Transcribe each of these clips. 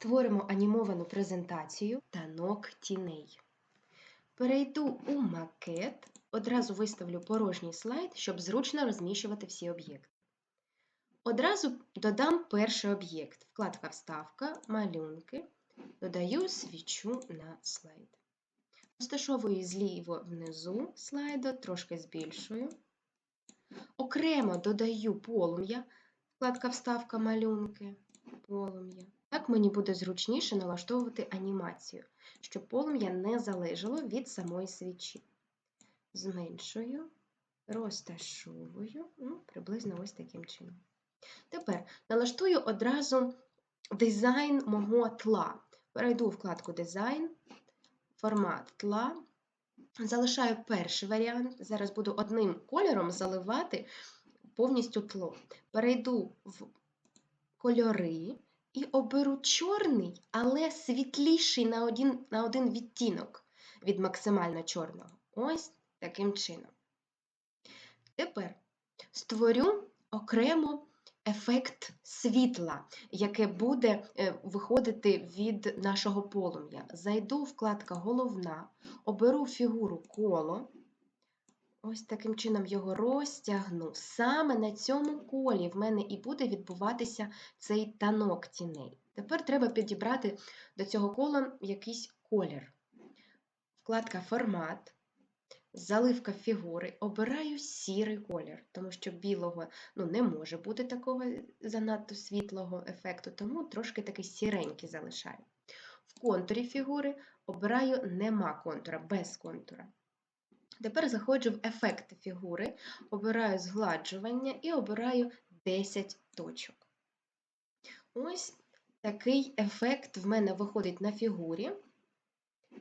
Створимо анімовану презентацію танок тіней. Перейду у макет, одразу виставлю порожній слайд, щоб зручно розміщувати всі об'єкти. Одразу додам перший об'єкт. Вкладка Вставка, малюнки. Додаю свічу на слайд. Розташовую зліво внизу слайду, трошки збільшую. Окремо додаю полум'я, вкладка Вставка малюнки, полум'я. Так мені буде зручніше налаштовувати анімацію, щоб полум'я не залежало від самої свічі. Зменшую, розташовую, ну, приблизно ось таким чином. Тепер налаштую одразу дизайн мого тла. Перейду у вкладку Дизайн, формат тла. Залишаю перший варіант. Зараз буду одним кольором заливати повністю тло. Перейду в кольори і оберу чорний, але світліший на один, на один відтінок від максимально чорного. Ось таким чином. Тепер створю окремо ефект світла, яке буде е, виходити від нашого полум'я. Зайду вкладка Головна, оберу фігуру коло. Ось таким чином його розтягну. Саме на цьому колі в мене і буде відбуватися цей танок тіней. Тепер треба підібрати до цього кола якийсь колір. Вкладка Формат, заливка фігури. Обираю сірий колір, тому що білого ну, не може бути такого занадто світлого ефекту, тому трошки такий сіренький залишаю. В контурі фігури обираю нема контура, без контура. Тепер заходжу в ефекти фігури, обираю згладжування і обираю 10 точок. Ось такий ефект в мене виходить на фігурі,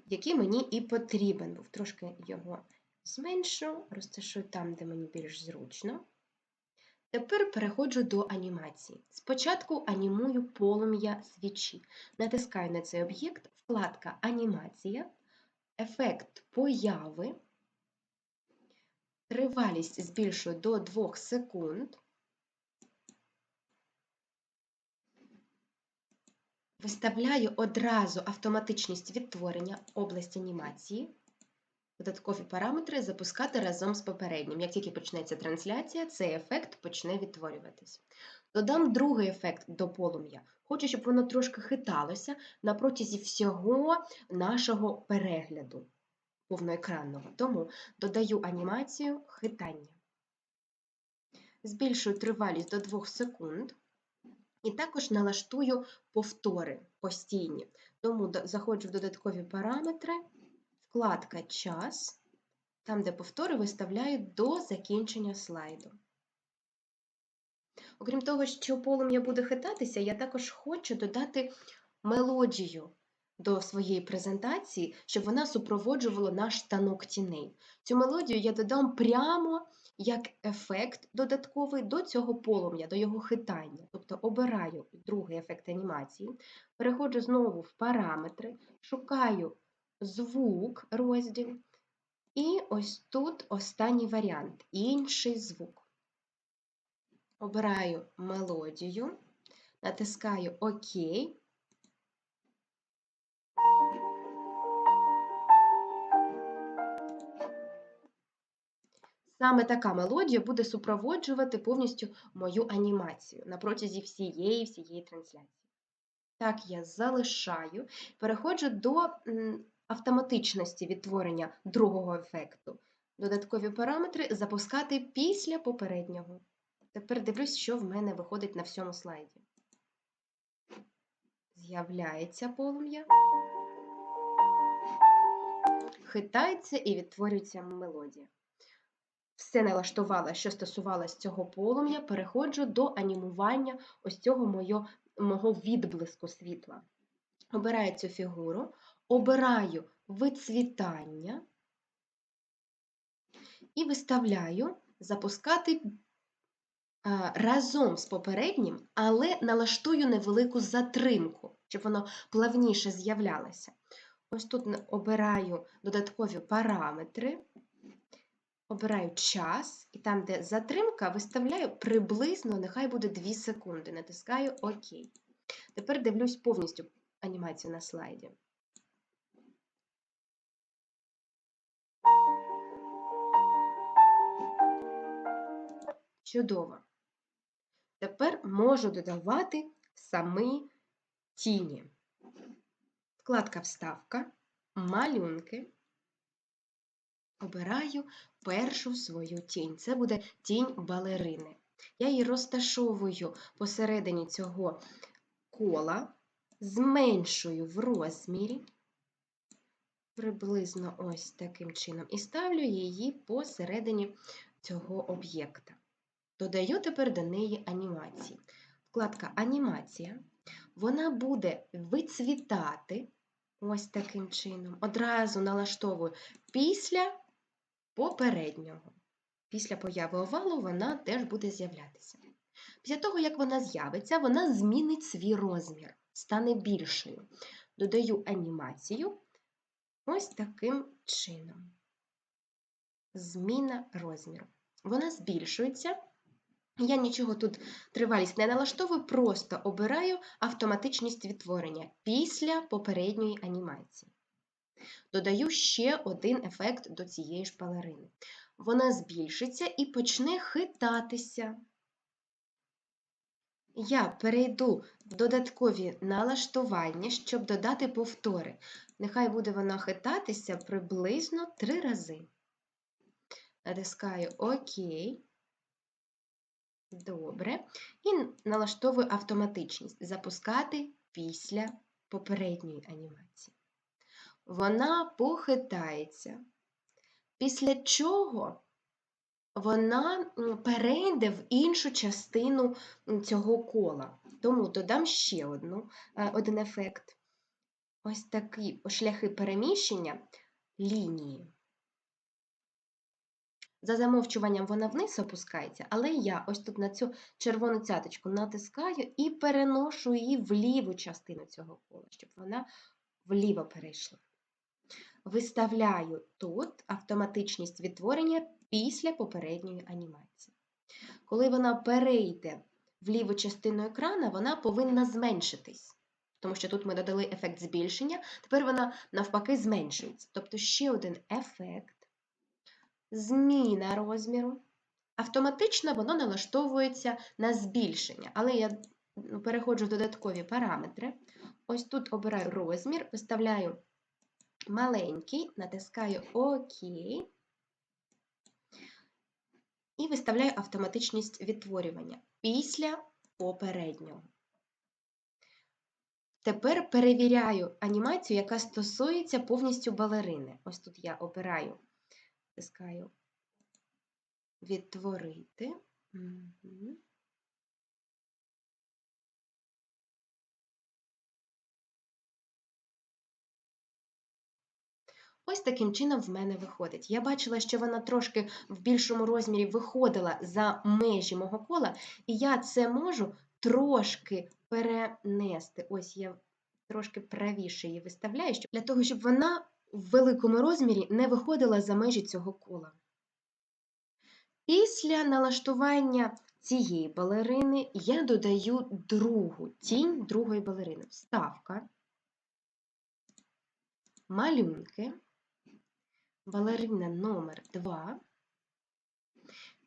який мені і потрібен був. Трошки його зменшу, розташую там, де мені більш зручно. Тепер переходжу до анімації. Спочатку анімую полум'я свічі. Натискаю на цей об'єкт, вкладка Анімація, ефект появи. Тривалість збільшую до 2 секунд. Виставляю одразу автоматичність відтворення області анімації. Додаткові параметри запускати разом з попереднім. Як тільки почнеться трансляція, цей ефект почне відтворюватись. Додам другий ефект до полум'я. Хочу, щоб воно трошки хиталося на протязі всього нашого перегляду повноекранного. Тому додаю анімацію хитання. Збільшую тривалість до 2 секунд. І також налаштую повтори постійні. Тому заходжу в додаткові параметри, вкладка Час, там, де повтори, виставляю до закінчення слайду. Окрім того, що полум'я буде хитатися, я також хочу додати мелодію до своєї презентації, щоб вона супроводжувала наш танок тіней. Цю мелодію я додам прямо як ефект додатковий до цього полум'я, до його хитання. Тобто обираю другий ефект анімації, переходжу знову в параметри, шукаю звук розділ, і ось тут останній варіант інший звук. Обираю мелодію, натискаю ОК. Саме така мелодія буде супроводжувати повністю мою анімацію на протязі всієї всієї трансляції. Так, я залишаю, переходжу до автоматичності відтворення другого ефекту. Додаткові параметри запускати після попереднього. Тепер дивлюсь, що в мене виходить на всьому слайді. З'являється полум'я, хитається і відтворюється мелодія все налаштувала, що стосувалося цього полум'я, переходжу до анімування ось цього моє, мого відблиску світла. Обираю цю фігуру, обираю вицвітання і виставляю запускати разом з попереднім, але налаштую невелику затримку, щоб воно плавніше з'являлося. Ось тут обираю додаткові параметри обираю час, і там, де затримка, виставляю приблизно, нехай буде 2 секунди. Натискаю ОК. Тепер дивлюсь повністю анімацію на слайді. Чудово. Тепер можу додавати самі тіні. Вкладка Вставка, малюнки. Обираю першу свою тінь. Це буде тінь балерини. Я її розташовую посередині цього кола, зменшую в розмірі, приблизно ось таким чином, і ставлю її посередині цього об'єкта. Додаю тепер до неї анімації. Вкладка Анімація. Вона буде вицвітати ось таким чином. Одразу налаштовую після попереднього. Після появи овалу вона теж буде з'являтися. Після того, як вона з'явиться, вона змінить свій розмір, стане більшою. Додаю анімацію ось таким чином. Зміна розміру. Вона збільшується. Я нічого тут тривалість не налаштовую, просто обираю автоматичність відтворення після попередньої анімації. Додаю ще один ефект до цієї ж балерини. Вона збільшиться і почне хитатися. Я перейду в додаткові налаштування, щоб додати повтори. Нехай буде вона хитатися приблизно три рази. Натискаю ОК. Добре. І налаштовую автоматичність запускати після попередньої анімації. Вона похитається, після чого вона перейде в іншу частину цього кола. Тому додам ще одну, е, один ефект. Ось такі шляхи переміщення лінії. За замовчуванням вона вниз опускається, але я ось тут на цю червону цяточку натискаю і переношу її в ліву частину цього кола, щоб вона вліво перейшла. Виставляю тут автоматичність відтворення після попередньої анімації. Коли вона перейде в ліву частину екрана, вона повинна зменшитись. Тому що тут ми додали ефект збільшення, тепер вона навпаки зменшується. Тобто ще один ефект зміна розміру. Автоматично воно налаштовується на збільшення, але я ну, переходжу в додаткові параметри. Ось тут обираю розмір, виставляю маленький, натискаю ОК і виставляю автоматичність відтворювання після попереднього. Тепер перевіряю анімацію, яка стосується повністю балерини. Ось тут я обираю натискаю відтворити. Угу. Ось таким чином в мене виходить. Я бачила, що вона трошки в більшому розмірі виходила за межі мого кола, і я це можу трошки перенести. Ось я трошки правіше її виставляю, для того, щоб вона в великому розмірі не виходила за межі цього кола. Після налаштування цієї балерини я додаю другу тінь другої балерини. Вставка, малюнки, балерина номер 2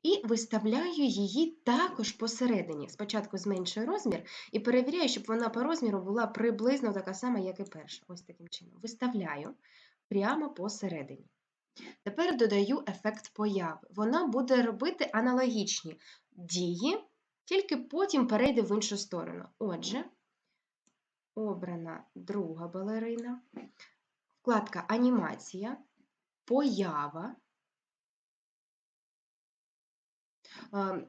і виставляю її також посередині. Спочатку зменшую розмір і перевіряю, щоб вона по розміру була приблизно така сама, як і перша. Ось таким чином. Виставляю прямо посередині. Тепер додаю ефект появи. Вона буде робити аналогічні дії, тільки потім перейде в іншу сторону. Отже, обрана друга балерина, вкладка Анімація, поява.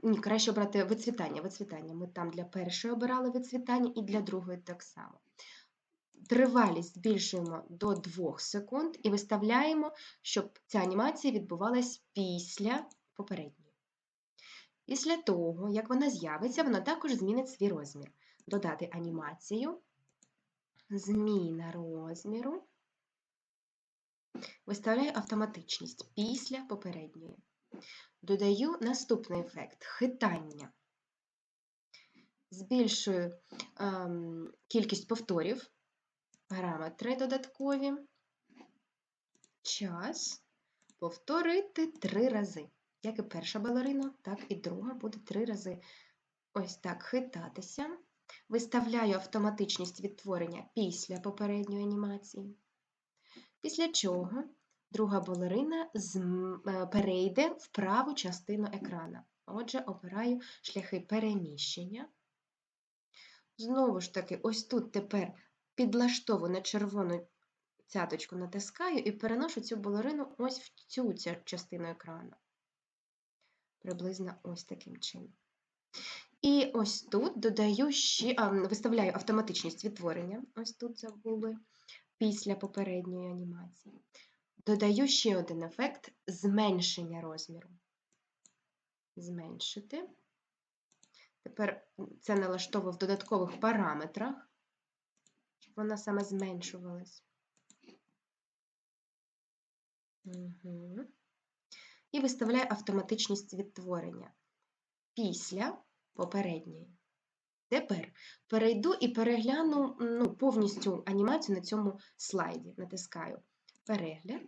Ні, краще обрати вицвітання. Вицвітання. Ми там для першої обирали вицвітання і для другої так само. Тривалість збільшуємо до 2 секунд і виставляємо, щоб ця анімація відбувалась після попередньої. Після того, як вона з'явиться, вона також змінить свій розмір. Додати анімацію, зміна розміру. Виставляю автоматичність після попередньої. Додаю наступний ефект хитання. Збільшую ем, кількість повторів параметри додаткові. Час повторити три рази. Як і перша балерина, так і друга буде три рази. Ось так хитатися. Виставляю автоматичність відтворення після попередньої анімації. Після чого друга балерина е, перейде в праву частину екрана. Отже, обираю шляхи переміщення. Знову ж таки, ось тут тепер підлаштовую на червону цяточку натискаю і переношу цю балерину ось в цю частину екрану. Приблизно ось таким чином. І ось тут додаю ще, а, виставляю автоматичність відтворення. Ось тут забули після попередньої анімації. Додаю ще один ефект зменшення розміру. Зменшити. Тепер це налаштовую в додаткових параметрах, щоб вона саме зменшувалась. Угу. І виставляю автоматичність відтворення після попередньої. Тепер перейду і перегляну ну, повністю анімацію на цьому слайді. Натискаю перегляд.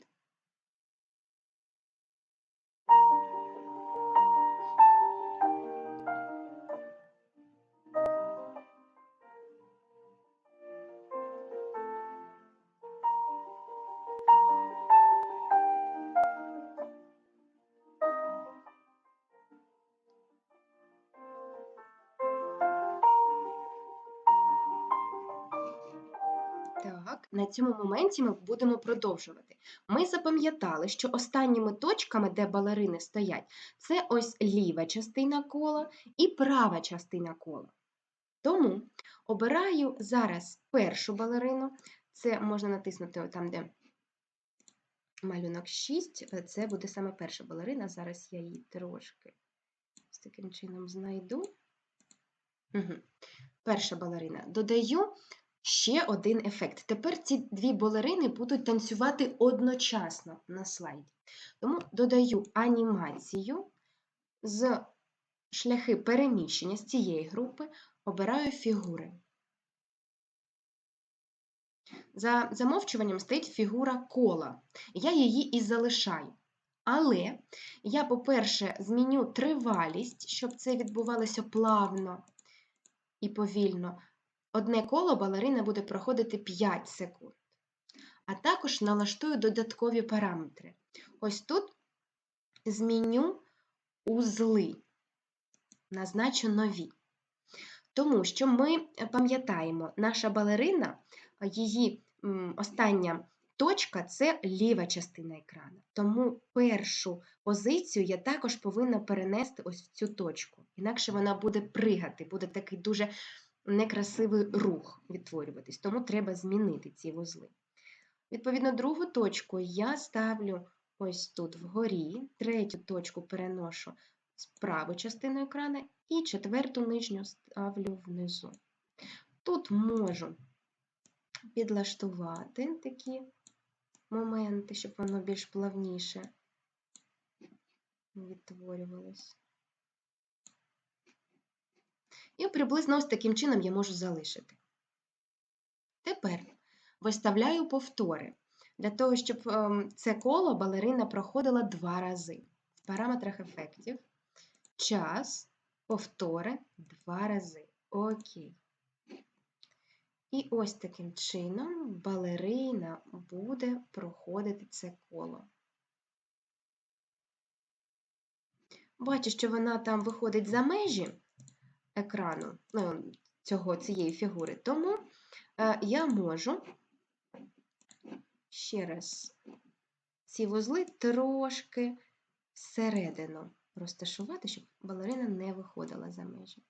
Цьому моменті ми будемо продовжувати. Ми запам'ятали, що останніми точками, де балерини стоять, це ось ліва частина кола і права частина кола. Тому обираю зараз першу балерину. Це можна натиснути там, де малюнок 6. Це буде саме перша балерина. Зараз я її трошки з таким чином знайду. Угу. Перша балерина. Додаю ще один ефект. Тепер ці дві балерини будуть танцювати одночасно на слайді. Тому додаю анімацію з шляхи переміщення з цієї групи, обираю фігури. За замовчуванням стоїть фігура кола. Я її і залишаю. Але я, по-перше, зміню тривалість, щоб це відбувалося плавно і повільно. Одне коло балерина буде проходити 5 секунд. А також налаштую додаткові параметри. Ось тут зміню узли, назначу нові. Тому що ми пам'ятаємо, наша балерина, її остання точка це ліва частина екрану. Тому першу позицію я також повинна перенести ось в цю точку. Інакше вона буде пригати, буде такий дуже некрасивий рух відтворюватись, тому треба змінити ці вузли. Відповідно, другу точку я ставлю ось тут вгорі, третю точку переношу з правої частини екрану і четверту нижню ставлю внизу. Тут можу підлаштувати такі моменти, щоб воно більш плавніше відтворювалось. І приблизно ось таким чином я можу залишити. Тепер виставляю повтори. Для того, щоб ем, це коло балерина проходила два рази. В параметрах ефектів. Час, повтори два рази. Окей. І ось таким чином балерина буде проходити це коло. Бачу, що вона там виходить за межі екрану ну, цього, цієї фігури, тому е, я можу ще раз ці вузли трошки всередину розташувати, щоб балерина не виходила за межі.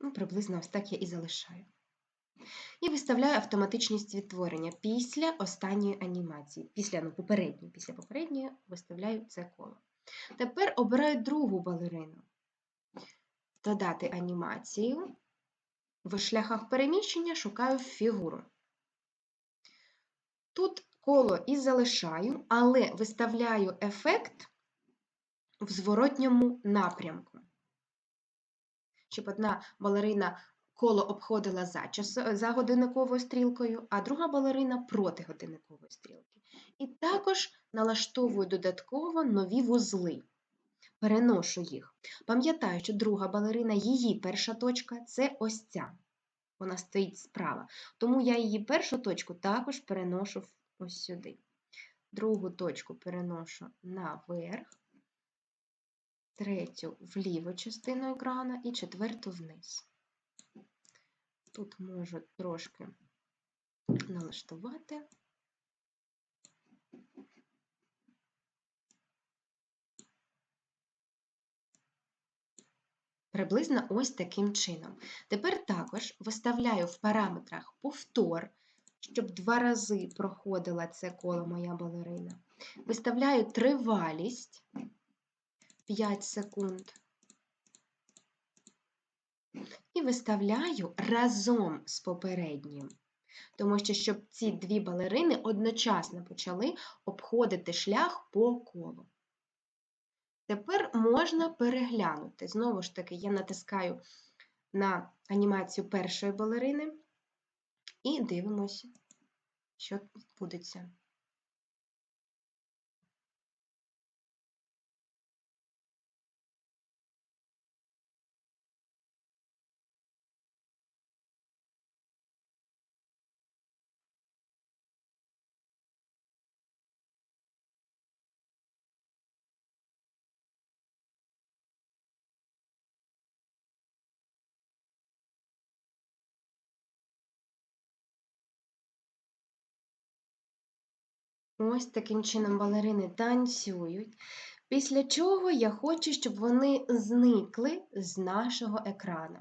Ну, приблизно ось так я і залишаю. І виставляю автоматичність відтворення після останньої анімації. Після ну, попередньої, після попередньої виставляю це коло. Тепер обираю другу балерину. Додати анімацію. В шляхах переміщення шукаю фігуру. Тут коло і залишаю, але виставляю ефект в зворотньому напрямку. Щоб одна балерина коло обходила за, час, за годинниковою стрілкою, а друга балерина проти годинникової стрілки. І також налаштовую додатково нові вузли. Переношу їх. Пам'ятаю, що друга балерина, її перша точка це ось ця. Вона стоїть справа. Тому я її першу точку також переношу ось сюди. Другу точку переношу наверх, третю в ліву частину екрана і четверту вниз. Тут можу трошки налаштувати. Приблизно ось таким чином. Тепер також виставляю в параметрах повтор, щоб два рази проходила це коло моя балерина. Виставляю тривалість 5 секунд. Виставляю разом з попереднім. Тому що, щоб ці дві балерини одночасно почали обходити шлях по колу. Тепер можна переглянути. Знову ж таки, я натискаю на анімацію першої балерини і дивимося, що відбудеться. Ось таким чином балерини танцюють. Після чого я хочу, щоб вони зникли з нашого екрану.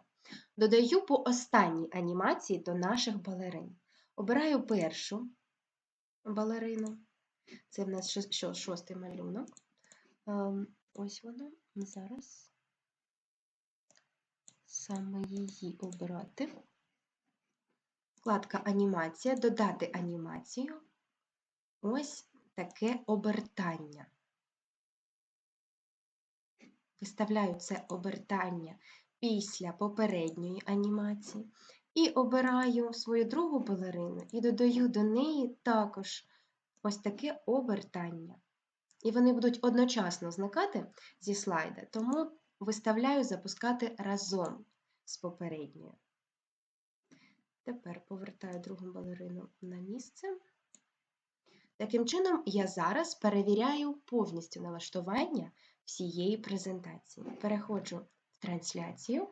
Додаю по останній анімації до наших балерин. Обираю першу балерину. Це в нас шостий малюнок. Ем, ось вона. Зараз саме її обрати. Вкладка Анімація, додати анімацію. Ось таке обертання. Виставляю це обертання після попередньої анімації і обираю свою другу балерину і додаю до неї також ось таке обертання. І вони будуть одночасно зникати зі слайда, тому виставляю запускати разом з попередньою. Тепер повертаю другу балерину на місце. Таким чином, я зараз перевіряю повністю налаштування всієї презентації. Переходжу в трансляцію.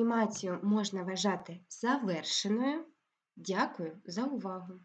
Анімацію можна вважати завершеною. Дякую за увагу!